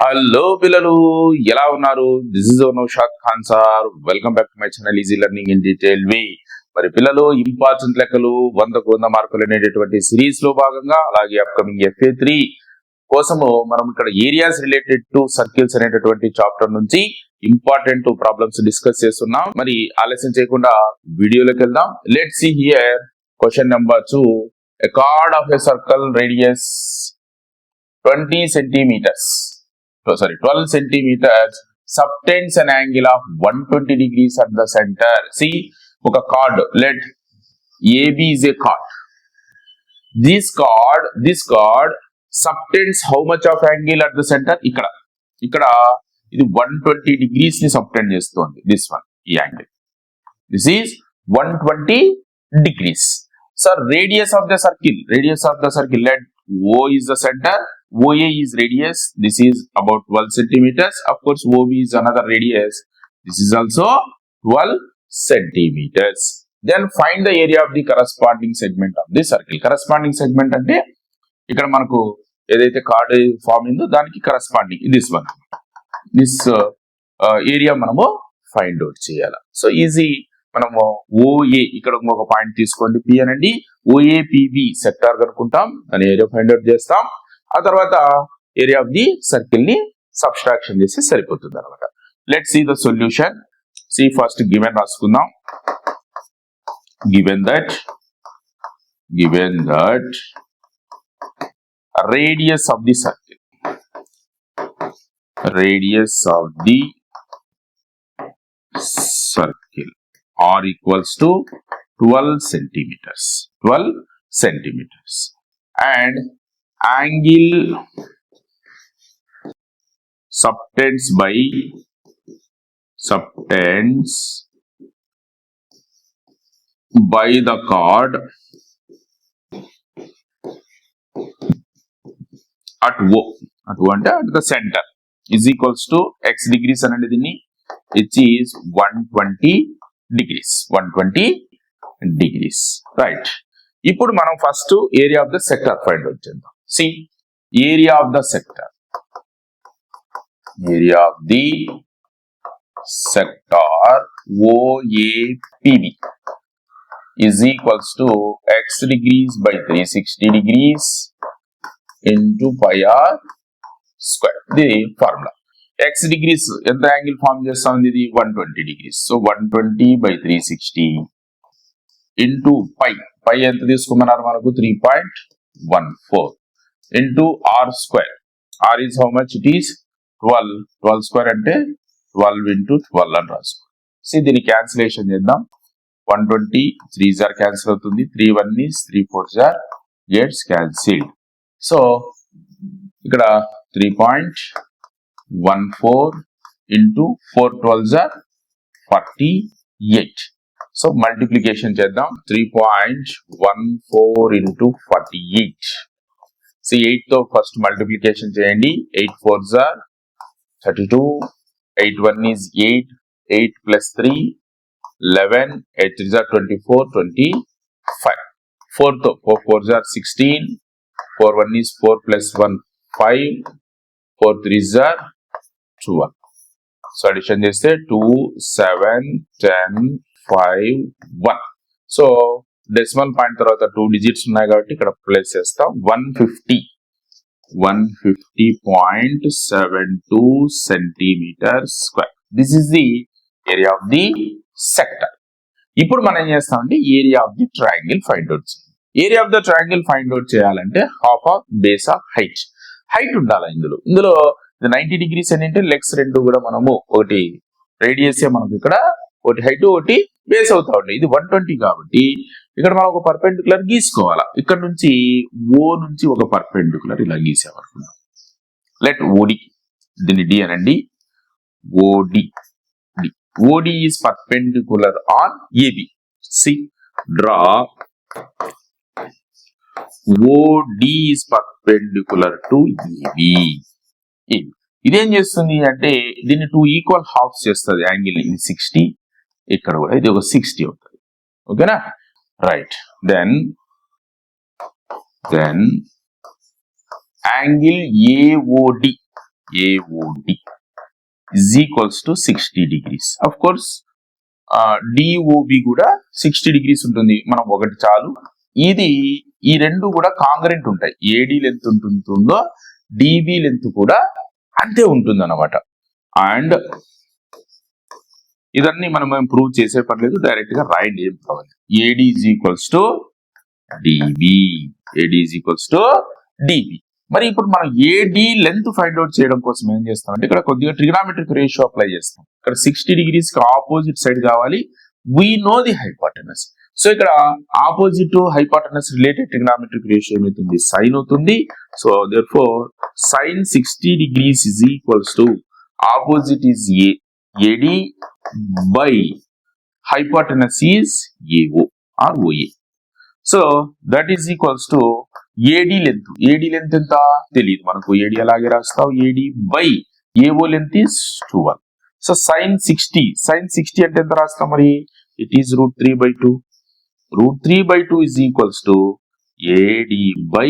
Hello పిల్లలు ఎలా ఉన్నారు? This is Naushad Khan sir welcome back to my channel easy learning in detail we మరి పిల్లలు important లెక్కలు వందకు వంద మార్కులు అనేటటువంటి సిరీస్లో భాగంగా అలాగే అప్కమింగ్ ఎఫ్ఏ త్రీ కోసము మనం ఇక్కడ ఏరియాస్ రిలేటెడ్ టు సర్కిల్స్ అనేటటువంటి చాప్టర్ నుంచి ఇంపార్టెంట్ ప్రాబ్లమ్స్ డిస్కస్ చేస్తున్నాం. మరి ఆలస్యం చేయకుండా వీడియోలోకి వెళ్దాం. Let see here question number two a chord of a circle radius 20 centimeters. oh, sorry 12 centimeters subtends an angle of 120 degrees at the center see ఒక chord let AB is a chord this chord this chord subtends how much of angle at the center ఇక్కడ ఇక్కడ ఇది 120 degrees ని subtend చేస్తుంది this one ఈ angle this is 120 degrees Sir, radius of the circle, radius of the circle, let O is the center, OA is radius, this is about 12 centimeters. Of course, OB is another radius, this is also 12 centimeters. Then find the area of the corresponding segment of the circle. Corresponding segment అంటే ఇక్కడ మనకు ఏదైతే card form అయిందో దానికి corresponding this one this area మనము find out చేయాలి so easy మనము OA ఇక్కడ ఒక పాయింట్ తీసుకోండి పి అనండి ఓఏపిబి సెక్టార్ కనుక్కుంటాం దాని ఏరియా ఫైండ్ అవుట్ చేస్తాం ఆ తర్వాత ఏరియా ఆఫ్ ది సర్కిల్ని సబ్స్ట్రాక్షన్ చేసి సరిపోతుంది అనమాట let see the solution see first given రాసుకుందాం. Given that given that radius of the circle radius of the circle. R equals to 12 centimeters. 12 centimeters. And angle subtends by subtends by the chord at O at O అంటే at the center is equals to x degrees అనేది దీన్ని which is 120 degrees 120 degrees right ఇప్పుడు మనం first area of the sector find out చేద్దాం. See area of the sector area of the sector OAPB is equals to x degrees by 360 degrees into pi r square. the formula. X degrees ఎంత angle form చేస్తాం ఇది? One twenty degrees so one twenty by three sixty into pi. Pi ఎంత తీసుకున్నారు మనకు? Three point one four. Into R square. R is how much it is twelve. Twelve square అంటే twelve into twelve అని రాసుకో. So దీన్ని cancellation చేద్దాం. One twenty three జార్ cancel అవుతుంది. Three one is three four jar gets cancelled. So ఇక్కడ three point one four into four twelve jar forty eight. So multiplication చేద్దాం. Three point one four into forty eight so ఎయిట్తో first multiplication చేయండి. Eight four jar thirty two eight one is eight eight plus three eleven eight three jar twenty four twenty five ఫోర్తో four four jar sixteen four one is four plus one five four three jar twelve so addition చేస్తే two seven ten five one so decimal point తర్వాత two digits ఉన్నాయి కాబట్టి ఇక్కడ place చేస్తాం. One fifty one fifty point seven two centimetre square this is the area of the sector ఇప్పుడు మనం ఏం చేస్తామంటే area of the triangle find out area of the triangle find out చేయాలంటే half of base of height height ఉండాలి ఇందులో. ఇందులో ninety degrees ఏంటంటే legs రెండు కూడా మనము ఒకటి రేడియస్ మనకు ఇక్కడ ఒకటి హైట్ ఒకటి బేస్ అవుతా ఉండే. ఇది వన్ ట్వంటీ కాబట్టి ఇక్కడ మనం ఒక పర్పెండికులర్ గీసుకోవాలా. ఇక్కడ నుంచి ఓ నుంచి ఒక పర్పెండికులర్ ఇలా గీసామనుకున్నాం లెట్ ఓడి దీన్ని డి అనండి. OD OD is perpendicular on AB see draw OD is perpendicular to AB ఇదేం చేస్తుంది అంటే దీన్ని టూ ఈక్వల్ హాఫ్స్ చేస్తుంది యాంగిల్. ఇది సిక్స్టీ ఇక్కడ కూడా ఇది ఒక సిక్స్టీ అవుతుంది. ఓకేనా? Right then then angle AOD AOD is equals to 60 degrees. Of course, DOB కూడా సిక్స్టీ డిగ్రీస్ ఉంటుంది. మనం ఒకటి చాలు. ఇది ఈ రెండు కూడా కాంగరెంట్ ఉంటాయి. ఏడి లెంత్ ఉంటుందో డిబి లెంత్ కూడా అంతే ఉంటుంది అనమాట అండ్ ఇదన్నీ మనం ఏం ప్రూవ్ చేసే పర్లేదు డైరెక్ట్గా రాయండి ఏం కావాలి AD is equals to DB AD is equals to DB మరి ఇప్పుడు మనం ఏడి లెంత్ ఫైండ్ అవుట్ చేయడం కోసం ఏం చేస్తాం అంటే ఇక్కడ కొద్దిగా ట్రిగ్నామెట్రిక్ రేషియో అప్లై చేస్తాం. ఇక్కడ సిక్స్టీ డిగ్రీస్కి ఆపోజిట్ సైడ్ కావాలి. We know the hypotenuse so ఇక్కడ opposite hypotenuse related trigonometric ratio ఏమవుతుంది? సైన్ అవుతుంది. So therefore sine sixty degrees equals to opposite is A AD by hypotenuse is AO or OA so that is equals to AD length AD length ఎంత? తెలియదు మనకు AD అలాగే రాస్తావు? AD by AO length is twelve so sine sixty sine sixty అంటే ఎంత రాస్తాం మరి? It is root three by two root three by two is equals to AD by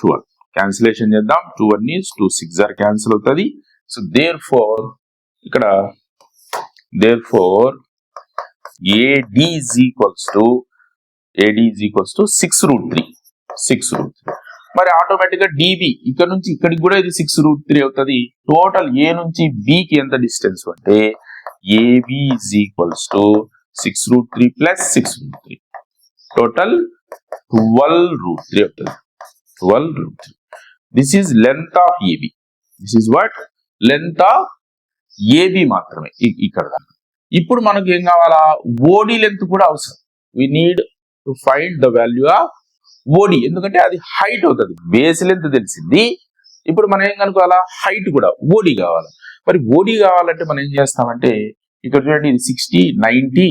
twelve cancellation చేద్దాం. Two one is two six are cancel అవుతుంది. So therefore ఇక్కడ therefore AD is equals to AD is equals to six root three six root three మరి ఆటోమేటిక్గా DB ఇక్కడ నుంచి ఇక్కడికి కూడా ఇది సిక్స్ రూట్ త్రీ అవుతుంది. టోటల్ ఏ నుంచి బికి ఎంత డిస్టెన్స్ అంటే AB is equals to six root three plus six root three total twelve root three అవుతుంది. Twelve root three this is length of AB this is what length of AB మాత్రమే ఇక్కడ ఇప్పుడు మనకు ఏం కావాలా? ఓడి లెంత్ కూడా అవసరం. We need to find the value of OD ఎందుకంటే అది హైట్ అవుతుంది. బేస్ లెంత్ తెలిసింది. ఇప్పుడు మనం ఏం కనుకోవాలా హైట్ కూడా. ఓడి కావాలి. మరి ఓడి కావాలంటే మనం ఏం చేస్తామంటే ఇక్కడ చూడండి ఇది సిక్స్టీ నైన్టీ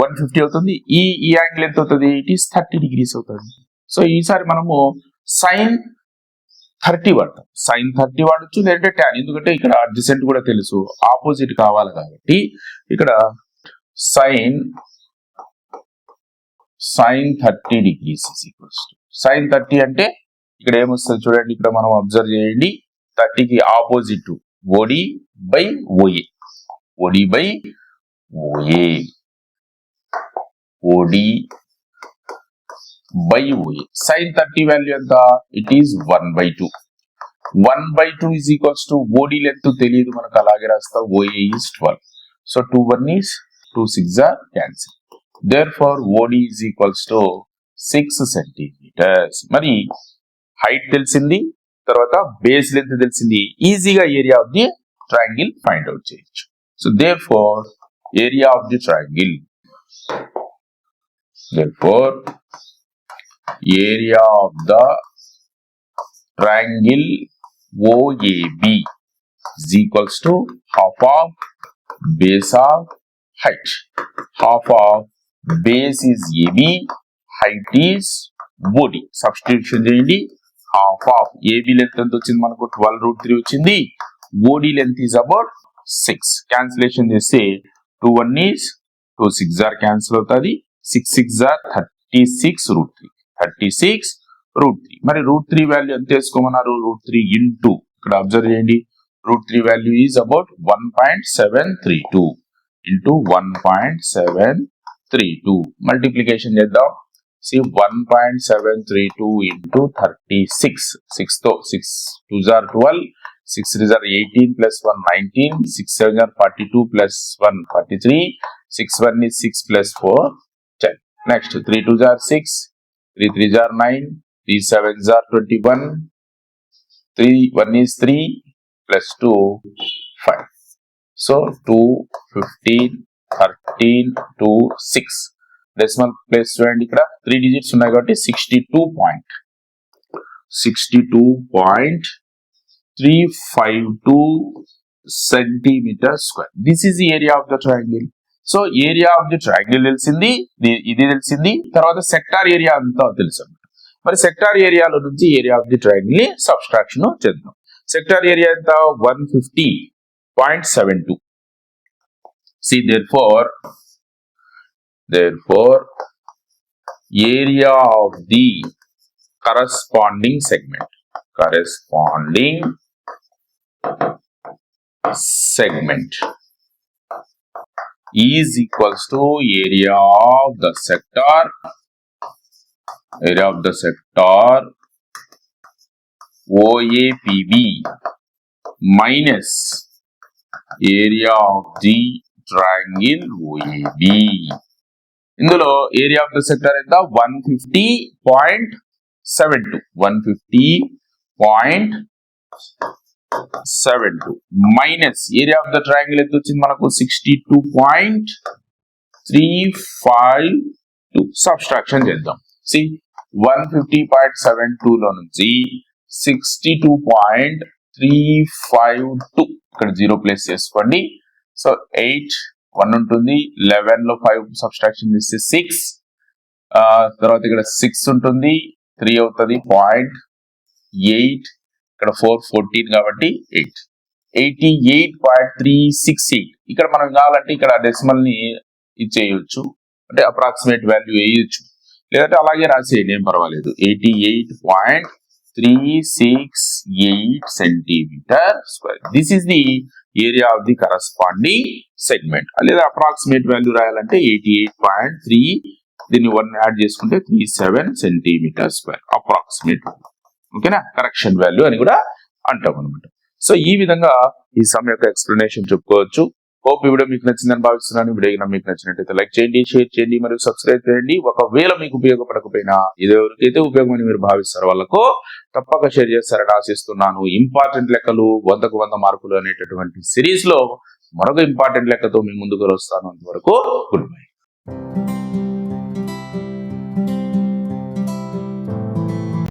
వన్ ఫిఫ్టీ అవుతుంది. ఈ ఈ యాంగిల్ ఎంత అవుతుంది? ఇట్ ఈస్ థర్టీ డిగ్రీస్ అవుతుంది. సో ఈసారి మనము సైన్ థర్టీ వాడతాం. సైన్ థర్టీ వాడచ్చు లేదంటే ట్యాన్. ఎందుకంటే ఇక్కడ అడ్జసెంట్ కూడా తెలుసు. ఆపోజిట్ కావాలి కాబట్టి ఇక్కడ sine sine thirty degrees equals to. Sine thirty అంటే ఇక్కడ ఏమొస్తుంది చూడండి ఇక్కడ మనం అబ్జర్వ్ చేయండి. థర్టీకి opposite OD by OA. OD by OA. OD by OA sine thirty value ఎంత? It is one by two one by two is equals to OD length తెలియదు మనకు అలాగే రాస్తా. OA is twelve so two one is two six are cancel therefore OD is equals to six centimetres మరి height తెలిసింది తర్వాత base length తెలిసింది. ఈజీగా area of the triangle find out చేయొచ్చు. So therefore area of the triangle therefore area of the triangle OAB is equals to half of base of height. Half of base is AB, height is OD. Substitution చేయండి. Half of AB length ఎంత వచ్చింది మనకు? Twelve root three వచ్చింది. OD length is about six cancellation చేస్తే two one is two six are cancel అవుతుంది? Six six are thirty six root three thirty six root three. మరి root three value ఎంత వేసుకోమన్నారు? Root three into. ఇక్కడ observe చేయండి. Root three value is about one point seven three two into one point seven three two. Multiplication చేద్దాం. See one point seven three two into thirty six. సిక్స్తో six two జార్ twelve six రిజర్ eighteen plus one nineteen six seven jar forty two plus one forty three six one is six plus four ten next three two jar six three three జార్ nine three seven jar twenty one three one is three plus two five so two fifteen thirteen two six decimal place చూడండి ఇక్కడ three digits ఉన్నాయి కాబట్టి sixty two point sixty two point three five two centimetre square this is the so area of the triangle తెలిసింది ఇది- తెలిసింది తర్వాత sector area అంతా తెలుసు. మరి సెక్టార్ ఏరియాలో నుంచి ఏరియా ఆఫ్ ది ట్రయాంగిల్ని సబ్స్ట్రాక్షన్ చేద్దాం. సెక్టార్ ఏరియా ఎంత? One fifty point seven two. See therefore therefore area of the corresponding segment corresponding segment. Is equals to area of the sector area of the sector OAPB minus area of the triangle OAB ఇందులో area of the sector ఎంత one fifty point seven two one fifty point seven two minus area of the triangle ఎంత వచ్చింది మనకు? Sixty two point three five two subtraction చేద్దాం. C one fifty point seven two లో నుంచి sixty two point three five two ఇక్కడ zero place చేసుకోండి. So eight one ఉంటుంది. లెవెన్లో ఫైవ్ సబ్స్ట్రాక్షన్ చేస్తే సిక్స్ తర్వాత ఇక్కడ సిక్స్ ఉంటుంది. త్రీ అవుతుంది. పాయింట్ ఎయిట్ ఇక్కడ ఫోర్ ఫోర్టీన్ కాబట్టి eight. Eighty eight point three six eight. ఇక్కడ మనం కావాలంటే ఇక్కడ డెసిమల్ని ఇచ్చేయచ్చు. అంటే అప్రాక్సిమేట్ వాల్యూ వేయచ్చు. లేదంటే అలాగే రాసేయండి ఏం పర్వాలేదు. Eighty eight point three six eight centimeter square. This is the area of the corresponding segment లేదా అప్రాక్సిమేట్ వాల్యూ రాయాలంటే ఎయిటీ ఎయిట్ పాయింట్ త్రీ దీన్ని వన్ యాడ్ చేసుకుంటే three seven centimeter square. Approximate ఓకేనా? కరెక్షన్ వాల్యూ అని కూడా అంటాం అనమాట so ఈ విధంగా ఈ సమ్ యొక్క ఎక్స్ప్లెనేషన్ చెప్పుకోవచ్చు. హోప్ ఈ వీడియో మీకు నచ్చిందని భావిస్తున్నాను. వీడియో మీకు నచ్చినట్టయితే లైక్ చేయండి షేర్ చేయండి మరియు సబ్స్క్రైబ్ చేయండి. ఒకవేళ మీకు ఉపయోగపడకపోయినా ఇది ఉపయోగమని మీరు భావిస్తారు వాళ్ళకు తప్పక షేర్ చేస్తారని ఆశిస్తున్నాను. ఇంపార్టెంట్ లెక్కలు వందకు వంద మార్కులు అనేటటువంటి సిరీస్లో మరొక ఇంపార్టెంట్ లెక్కతో మీ ముందుకు వస్తాను అంతవరకు గుడ్ బై